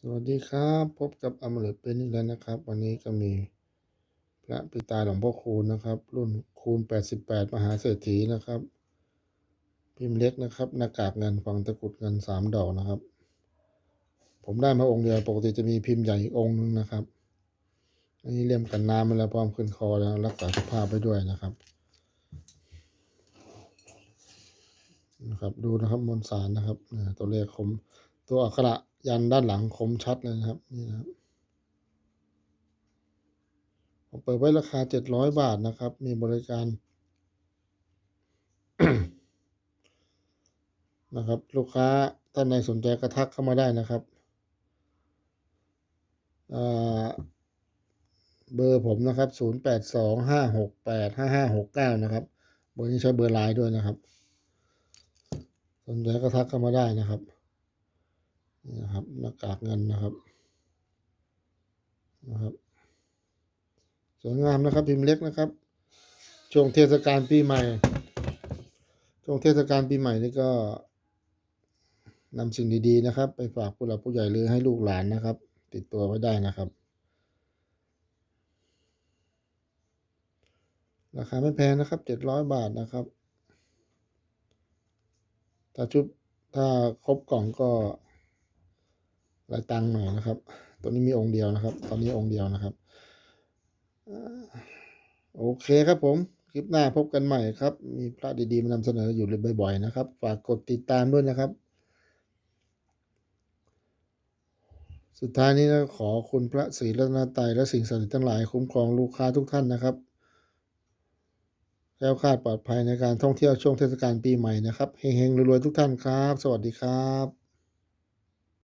สวัสดีครับ พบกับอมฤตเป็นอีกแล้วนะครับ วันนี้ก็มีพระปิตาหลวงพ่อคูณนะครับ รุ่นคูณ 88 มหาเศรษฐีนะครับ พิมพ์เล็กนะครับหน้ากากเงินฝังตะกุดเงินสามดอกนะครับ ผมได้มาองค์เดียวปกติจะมีพิมพ์ใหญ่อีกองค์นึงนะครับ อันนี้เลี่ยมกันน้ำมาแล้วพร้อมขึ้นคอแล้วรักษาสภาพไปด้วยนะครับนะครับดูนะครับมวลสารนะครับตัวเลขคม ตัวอักขระยันด้านหลังคมชัดเลยนะครับนี่นะครับผมเปิดไว้ราคาเจ็ดร้อยบาทนะครับ มีบริการ นะครับ ลูกค้าท่านใดสนใจกระทักเข้ามาได้นะครับเบอร์ผมนะครับศูนย์แปดสองห้าหกแปดห้าห้าหกเก้านะครับ เบอร์นี้ใช้เบอร์ไลน์ด้วยนะครับ สนใจก็ทักเข้ามาได้นะครับ นี่นะครับหน้ากากเงินนะครับนะครับสวยงามนะครับพิมพ์เล็กนะครับ ช่วงเทศกาลปีใหม่ ช่วงเทศกาลปีใหม่นี่ก็นำสิ่งดีๆนะครับ ไปฝากผู้หลักผู้ใหญ่หรือให้ลูกหลานนะครับ ติดตัวไว้ได้นะครับ ราคาไม่แพงนะครับเจ็ดร้อยบาทนะครับ ถ้าชุดถ้าครบกล่องก็ หลายตังค์หน่อยนะครับ ตัวนี้มีองค์เดียวนะครับ ตอนนี้องค์เดียวนะครับ โอเคครับผม คลิปหน้าพบกันใหม่ครับ มีพระดีๆมานำเสนออยู่บ่อยๆนะครับ ฝากกดติดตามด้วยนะครับ สุดท้ายนี้นะขอคุณพระศรีรัตนตรัยและสิ่งศักดิ์สิทธิ์ทั้งหลายคุ้มครองลูกค้าทุกท่านนะครับแคล้วคาดปลอดภัยในการท่องเที่ยวช่วงเทศกาลปีใหม่นะครับ เฮงๆรวยๆทุกท่านครับ สวัสดีครับ